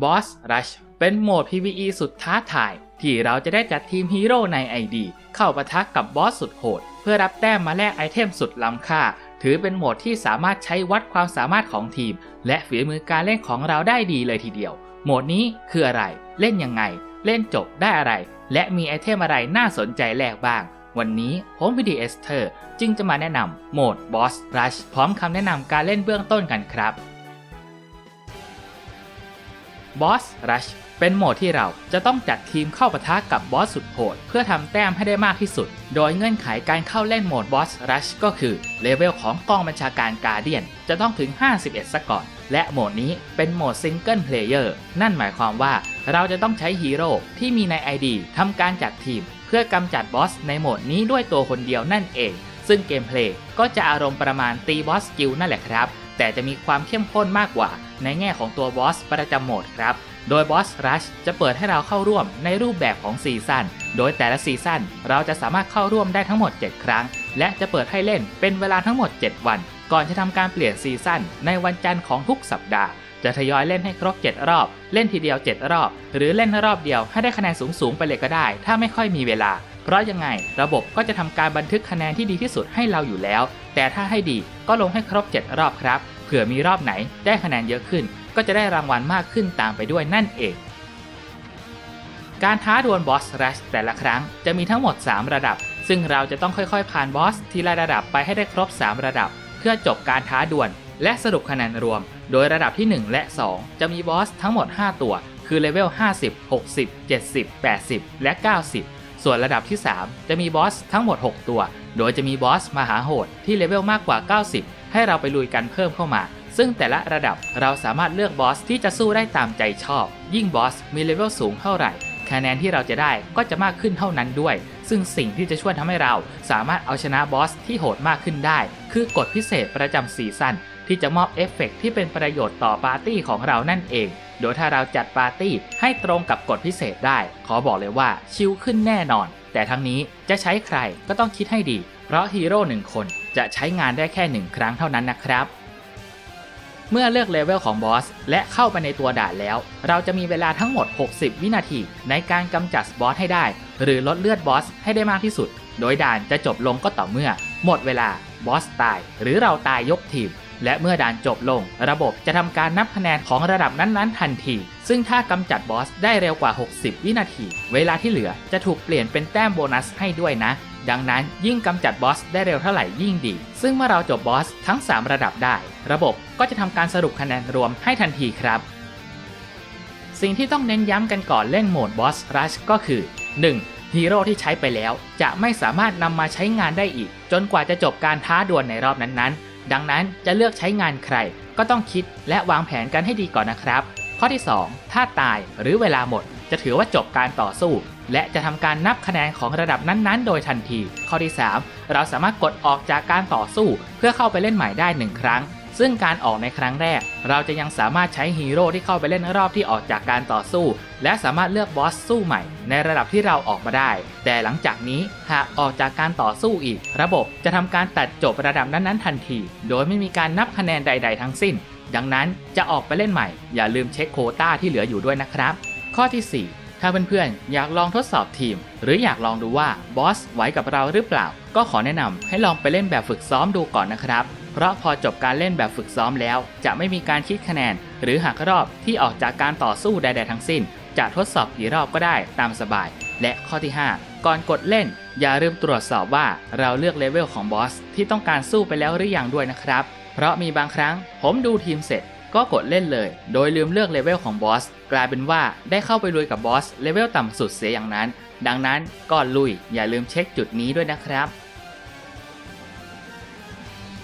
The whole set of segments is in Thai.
Boss Rush เป็นโหมด PvE สุดท้าทาย ที่เราจะได้จัดทีมฮีโร่ใน ID เข้าปะทะกกับบอสสุดโหด เพื่อรับแต้มมาแลกไอเทมสุดล้ำค่า ถือเป็นโหมดที่สามารถใช้วัดความสามารถของทีม และฝีมือการเล่นของเราได้ดีเลยทีเดียว โหมดนี้คืออะไร เล่นยังไง เล่นจบได้อะไร และมีไอเทมอะไรน่าสนใจแลกบ้างวันนี้ผมวิดีเอสเตอร์จึงจะมาแนะนำโหมด Boss Rush พร้อมคำแนะนำการเล่นเบื้องต้นกันครับ Boss Rush เป็นโหมดที่เราจะต้องจัดทีมเข้าปะทะกับบอสสุดโหดเพื่อทำแต้มให้ได้มากที่สุด โดยเงื่อนไขการเข้าเล่นโหมด Boss Rush ก็คือเลเวลของกองบัญชาการกาเดียนจะต้องถึง 51ซะก่อน และโหมดนี้เป็นโหมดซิงเกิลเพลเยอร์นั่นหมายความว่าเราจะต้องใช้ฮีโร่ที่มีใน ID ทำการจัดทีม เพื่อกำจัดบอสในโหมดนี้ด้วยตัวคนเดียวนั่นเอง ซึ่งเกมเพลย์ก็จะอารมณ์ประมาณตีบอสกิลนั่นแหละครับ แต่จะมีความเข้มข้นมากกว่า ในแง่ของตัวบอสประจำโหมดครับ โดยบอสรัชจะเปิดให้เราเข้าร่วมในรูปแบบของซีซั่น โดยแต่ละซีซั่นเราจะสามารถเข้าร่วมได้ทั้งหมด 7 ครั้ง และจะเปิดให้เล่นเป็นเวลาทั้งหมด 7 วัน ก่อนจะทำการเปลี่ยนซีซั่นในวันจันทร์ของทุกสัปดาห์จะทยอยเล่นให้ครบ 7 รอบ เล่นทีเดียว 7 รอบ หรือเล่นรอบเดียวให้ได้คะแนนสูงๆไปเลยก็ได้ ถ้าไม่ค่อยมีเวลา เพราะยังไง ระบบก็จะทำการบันทึกคะแนนที่ดีที่สุดให้เราอยู่แล้ว แต่ถ้าให้ดีก็ลงให้ครบ 7 รอบครับ ผื่อมีรอบไหนได้คะแนนเยอะขึ้น ก็จะได้รางวัลมากขึ้นตามไปด้วยนั่นเอง การท้าดวลบอสรัชแต่ละครั้งจะมีทั้งหมด 3 ระดับ ซึ่งเราจะต้องค่อยๆ ผ่านบอสทีละระดับไปให้ได้ครบ 3 ระดับ เพื่อจบการท้าดวลและสรุปคะแนนรวม โดยระดับที่ 1 และ 2 จะมีบอสทั้งหมด 5 ตัว คือเลเวล 50 60 70 80 และ 90 ส่วนระดับที่ 3 จะมีบอสทั้งหมด 6 ตัว โดยจะมีบอสมหาโหดที่เลเวลมากกว่า 90 ให้เราไปลุยกันเพิ่มเข้ามา ซึ่งแต่ละระดับเราสามารถเลือกบอสที่จะสู้ได้ตามใจชอบ ยิ่งบอสมีเลเวลสูงเท่าไหร่ คะแนนที่เราจะได้ก็จะมากขึ้นเท่านั้นด้วย ซึ่งสิ่งที่จะช่วยทำให้เราสามารถเอาชนะบอสที่โหดมากขึ้นได้ คือกฎพิเศษประจำซีซั่นที่จะมอบเอฟเฟกต์ที่เป็นประโยชน์ต่อปาร์ตี้ของเรานั่นเอง โดยถ้าเราจัดปาร์ตี้ให้ตรงกับกฎพิเศษได้ ขอบอกเลยว่าชิลขึ้นแน่นอน แต่ทั้งนี้จะใช้ใครก็ต้องคิดให้ดี เพราะฮีโร่หนึ่งคนจะใช้งานได้แค่หนึ่งครั้งเท่านั้นนะครับ เมื่อเลือกเลเวลของบอสและเข้าไปในตัวด่านแล้ว เราจะมีเวลาทั้งหมด 60 วินาที ในการกำจัดบอสให้ได้ หรือลดเลือดบอสให้ได้มากที่สุด โดยด่านจะจบลงก็ต่อเมื่อ หมดเวลาบอสตาย หรือเราตายยกทีม และเมื่อด่านจบลง ระบบจะทำการนับคะแนนของระดับนั้นๆทันที ซึ่งถ้ากำจัดบอสได้เร็วกว่า 60 วินาที เวลาที่เหลือจะถูกเปลี่ยนเป็นแต้มโบนัสให้ด้วยนะ ดังนั้นยิ่งกำจัดบอสได้เร็วเท่าไหร่ยิ่งดี ซึ่งเมื่อเราจบบอสทั้ง 3 ระดับได้ ระบบก็จะทำการสรุปคะแนนรวมให้ทันทีครับ สิ่งที่ต้องเน้นย้ำกันก่อนเล่นโหมดบอสรัชก็คือ 1. ฮีโร่ที่ใช้ไปแล้วจะไม่สามารถนำมาใช้งานได้อีก จนกว่าจะจบการท้าดวลในรอบนั้นๆ ดังนั้นจะเลือกใช้งานใคร ก็ต้องคิดและวางแผนกันให้ดีก่อนนะครับ ข้อที่ 2 ถ้าตายหรือเวลาหมด จะถือว่าจบการต่อสู้ และจะทำการนับคะแนนของระดับนั้นๆ โดยทันที ข้อที่ 3 เราสามารถกดออกจากการต่อสู้ เพื่อเข้าไปเล่นใหม่ได้ 1 ครั้ง ซึ่งการออกในครั้งแรก เราจะยังสามารถใช้ฮีโร่ที่เข้าไปเล่นรอบที่ออกจากการต่อสู้ และสามารถเลือกบอสสู้ใหม่ ในระดับที่เราออกมาได้ แต่หลังจากนี้หากออกจากการต่อสู้อีก ระบบจะทำการตัดจบระดับนั้นๆทันที โดยไม่มีการนับคะแนนใด ๆ ทั้งสิ้น ดังนั้นจะออกไปเล่นใหม่ อย่าลืมเช็คโคต้าที่เหลืออยู่ด้วยนะครับ ข้อที่ 4ถ้าเพื่อนๆ อยากลองทดสอบทีม หรืออยากลองดูว่าบอสไหวกับเราหรือเปล่า ก็ขอแนะนำให้ลองไปเล่นแบบฝึกซ้อมดูก่อนนะครับ เพราะพอจบการเล่นแบบฝึกซ้อมแล้ว จะไม่มีการคิดคะแนน หรือหักรอบที่ออกจากการต่อสู้ใดๆทั้งสิ้น จะทดสอบกี่รอบก็ได้ตามสบาย และข้อที่ 5 ก่อนกดเล่น อย่าลืมตรวจสอบว่าเราเลือกเลเวลของบอสที่ต้องการสู้ไปแล้วหรือยังด้วยนะครับ เพราะมีบางครั้ง ผมดูทีมเสร็จก็กดเล่นเลย โดยลืมเลือกเลเวลของบอส กลายเป็นว่าได้เข้าไปลุยกับบอสเลเวลต่ำสุดเสียอย่างนั้น ดังนั้นก่อนลุยอย่าลืมเช็คจุดนี้ด้วยนะครับ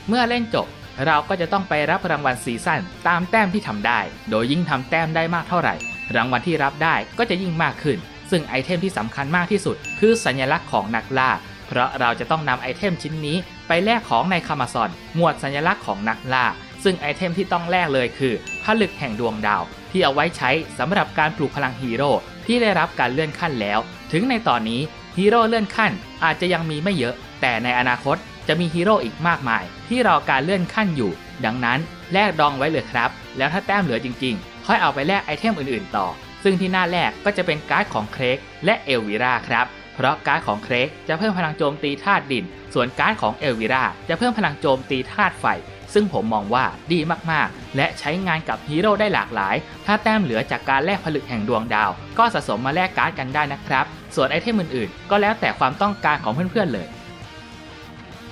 เมื่อเล่นจบ เราก็จะต้องไปรับรางวัลซีซั่นตามแต้มที่ทำได้ โดยยิ่งทำแต้มได้มากเท่าไหร่ รางวัลที่รับได้ก็จะยิ่งมากขึ้น ซึ่งไอเทมที่สำคัญมากที่สุด คือสัญลักษณ์ของนักล่า เพราะเราจะต้องนำไอเทมชิ้นนี้ ไปแลกของในคามาซอน หมวดสัญลักษณ์ของนักล่า ซึ่งไอเทมที่ต้องแลกเลยคือผลึกแห่งดวงดาว ที่เอาไว้ใช้สำหรับการปลูกพลังฮีโร่ที่ได้รับการเลื่อนขั้นแล้ว ถึงในตอนนี้ฮีโร่เลื่อนขั้นอาจจะยังมีไม่เยอะ แต่ในอนาคต จะมีฮีโร่อีกมากมาย ที่รอการเลื่อนขั้นอยู่ ดังนั้นแลกดองไว้เลยครับ แล้วถ้าแต้มเหลือจริงๆ ค่อยเอาไปแลกไอเทมอื่นๆต่อ ซึ่งที่หน้าแรกก็จะเป็นการ์ดของเครกและเอลวิราครับ เพราะการ์ดของเครกจะเพิ่มพลังโจมตีธาตุดิน ส่วนการ์ดของเอลวิราจะเพิ่มพลังโจมตีธาตุไฟ ซึ่งผมมองว่าดีมากๆ และใช้งานกับฮีโร่ได้หลากหลาย ถ้าแต้มเหลือจากการแลกผลึกแห่งดวงดาว ก็สะสมมาแลกการ์ดกันได้นะครับ ส่วนไอเทมอื่นๆ ก็แล้วแต่ความต้องการของเพื่อนๆเลย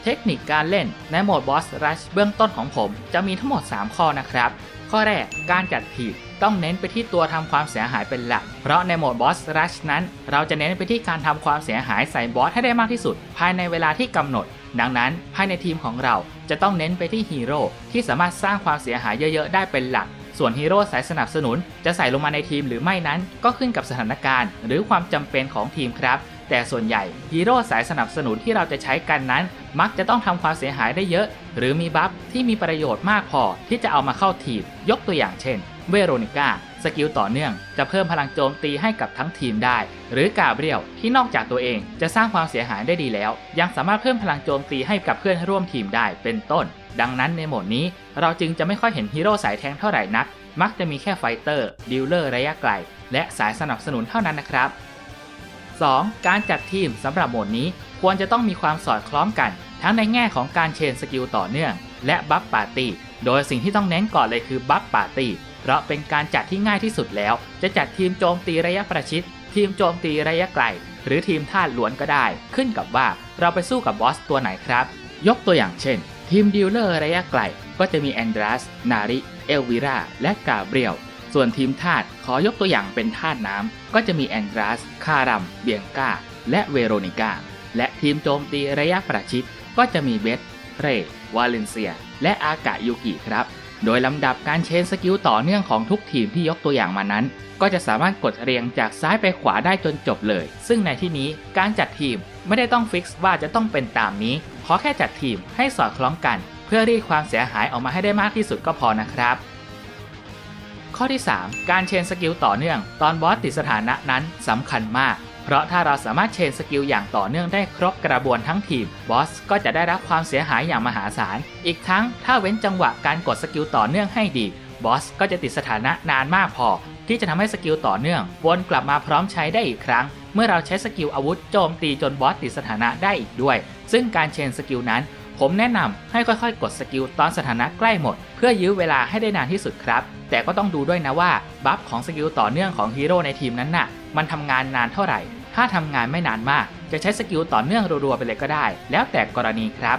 เทคนิคการเล่นในโหมดบอสรัชเบื้องต้นของผม จะมีทั้งหมด 3 ข้อนะครับ ข้อแรกการจัดทีมต้องเน้นไปที่ตัวทำความเสียหายเป็นหลัก เพราะในโหมดบอสรัชนั้น เราจะเน้นไปที่การทำความเสียหายใส่บอสให้ได้มากที่สุด ภายในเวลาที่กำหนด ดังนั้นภายในทีมของเราจะต้องเน้นไปที่ฮีโร่ที่สามารถสร้างความเสียหายเยอะๆได้เป็นหลัก ส่วนฮีโร่สายสนับสนุนจะใส่ลงมาในทีมหรือไม่นั้น ก็ขึ้นกับสถานการณ์ หรือความจำเป็นของทีมครับ แต่ส่วนใหญ่ฮีโร่สายสนับสนุนที่เราจะใช้กันนั้น มักจะต้องทำความเสียหายได้เยอะ หรือมีบัฟที่มีประโยชน์มากพอที่จะเอามาเข้าทีมยกตัวอย่างเช่น เวโรนิก้าสกิลต่อเนื่อง จะเพิ่มพลังโจมตีให้กับทั้งทีมได้ หรือกาเบรียลที่นอกจากตัวเองจะสร้างความเสียหายได้ดีแล้ว ยังสามารถเพิ่มพลังโจมตีให้กับเพื่อนร่วมทีมได้เป็นต้น ดังนั้นในโหมดนี้เราจึงจะไม่ค่อยเห็นฮีโร่สายแทงเท่าไหร่นัก มักจะมีแค่ไฟเตอร์ดิลเลอร์ระยะไกลและสายสนับสนุนเท่านั้นนะครับ 2. การจัดทีมสำหรับโหมดนี้ควรจะต้องมีความสอดคล้องกัน ทั้งในแง่ของการเชนสกิลต่อเนื่อง และบัฟปาร์ตี้โดยสิ่งที่ต้องเน้นก่อนเลยคือบัฟปาร์ตี้เพราะเป็นการจัดที่ง่ายที่สุดแล้ว จะจัดทีมโจมตีระยะประชิด ทีมโจมตีระยะไกล หรือทีมธาตุล้วนก็ได้ ขึ้นกับว่าเราไปสู้กับบอสตัวไหนครับ ยกตัวอย่างเช่น ทีมดีลเลอร์ระยะไกล ก็จะมีแอนดรัสนาริเอลวิราและกาเบรียล ส่วนทีมธาตุขอยกตัวอย่างเป็นธาตุน้ำก็จะมีแอนดรัส คารัม เบียงกาและเวโรนิก้าและทีมโจมตีระยะประชิดก็จะมีเบสเรย์วาเลนเซีย และอากายูกิครับ โดยลำดับการเชนสกิลต่อเนื่องของทุกทีมที่ยกตัวอย่างมานั้น ก็จะสามารถกดเรียงจากซ้ายไปขวาได้จนจบเลย ซึ่งในที่นี้การจัดทีมไม่ได้ต้องฟิกซ์ว่าจะต้องเป็นตามนี้ ขอแค่จัดทีมให้สอดคล้องกัน เพื่อรีดความเสียหายออกมาให้ได้มากที่สุดก็พอนะครับ ข้อที่ 3 การเชนสกิลต่อเนื่อง ตอนบอสติดสถานะนั้นสำคัญมาก เพราะถ้าเราสามารถเชนสกิลอย่างต่อเนื่องได้ครบกระบวนทั้งทีมบอสก็จะได้รับความเสียหายอย่างมหาศาล อีกทั้งถ้าเว้นจังหวะการกดสกิลต่อเนื่องให้ดีบอสก็จะติดสถานะนานมากพอ ที่จะทำให้สกิลต่อเนื่องวนกลับมาพร้อมใช้ได้อีกครั้ง เมื่อเราใช้สกิลอาวุธโจมตีจนบอสติดสถานะได้อีกด้วย ซึ่งการเชนสกิลนั้น ผมแนะนำให้ค่อยๆ กดสกิลตอนสถานะใกล้หมด เพื่อยื้อเวลาให้ได้นานที่สุดครับ แต่ก็ต้องดูด้วยนะว่าบัฟของสกิลต่อเนื่องของฮีโร่ในทีมนั้นน่ะ มันทำงานนานเท่าไหร่ ถ้าทำงานไม่นานมาก จะใช้สกิลต่อเนื่องรัวๆไปเลยก็ได้ แล้วแต่กรณีครับ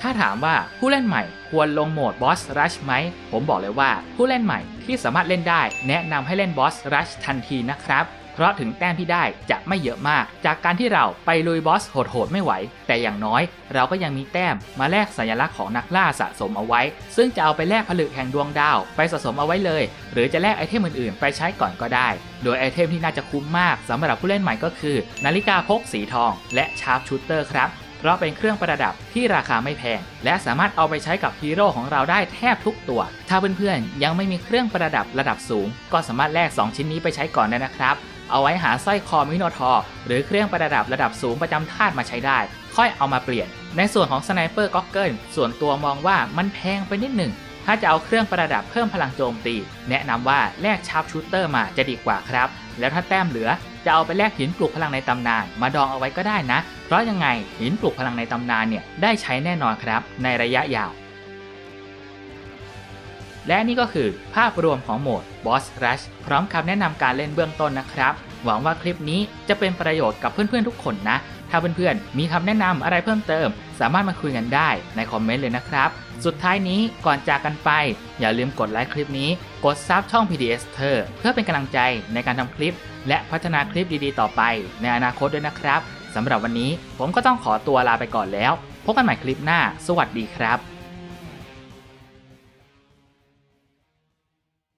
ถ้าถามว่าผู้เล่นใหม่ควรลงโหมดบอสรัชไหม ผมบอกเลยว่าผู้เล่นใหม่ที่สามารถเล่นได้ แนะนำให้เล่นบอสรัชทันทีนะครับ เพราะถึงแต้มที่ได้จะไม่เยอะมาก จากการที่เราไปลุยบอสโหดๆไม่ไหว แต่อย่างน้อย เราก็ยังมีแต้มมาแลกสัญลักษณ์ของนักล่าสะสมเอาไว้ ซึ่งจะเอาไปแลกผลึกแห่งดวงดาว ไปสะสมเอาไว้เลย หรือจะแลกไอเทมอื่นๆ ไปใช้ก่อนก็ได้ โดยไอเทมที่น่าจะคุ้มมากสำหรับผู้เล่นใหม่ก็คือ นาฬิกาพกสีทอง และชาร์ปชูเตอร์ครับเพราะเป็นเครื่องประดับที่ราคาไม่แพง และสามารถเอาไปใช้กับฮีโร่ของเราได้แทบทุกตัว ถ้าเพื่อนๆยังไม่มีเครื่องประดับระดับสูง ก็สามารถแลก 2 ชิ้นนี้ไปใช้ก่อนได้นะครับ เอาไว้หาสร้อยคอมิโนทอร์หรือเครื่องประดับระดับสูงประจำธาตุมาใช้ได้ ค่อยเอามาเปลี่ยน ในส่วนของสไนเปอร์ก็อกเกิลส่วนตัวมองว่ามันแพงไปนิดหนึ่ง ถ้าจะเอาเครื่องประดับเพิ่มพลังโจมตี แนะนำว่าแลกชาร์ปชูเตอร์มาจะดีกว่าครับ แล้วถ้าแต้มเหลือจะเอาไปแลกหินปลุกพลังในตำนาน มาดองเอาไว้ก็ได้นะ เพราะยังไงหินปลุกพลังในตำนานเนี่ยได้ใช้แน่นอนครับ ในระยะยาว และนี่ก็คือภาพรวมของโหมด Boss Rush พร้อมคำแนะนำการเล่นเบื้องต้นนะครับ หวังว่าคลิปนี้จะเป็นประโยชน์กับเพื่อนๆทุกคนนะ ถ้าเพื่อนๆมีคำแนะนำอะไรเพิ่มเติม สามารถมาคุยกันได้ในคอมเมนต์เลยนะครับ สุดท้ายนี้ก่อนจากกันไป อย่าลืมกดไลค์คลิปนี้ กดซับช่อง PDS เธอเพื่อเป็นกำลังใจในการทำคลิป และพัฒนาคลิปดีๆ ต่อไป ในอนาคตด้วยนะครับสำหรับวันนี้ผมก็ต้องขอตัวลาไปก่อนแล้ว พบกันใหม่คลิปหน้า สวัสดีครับ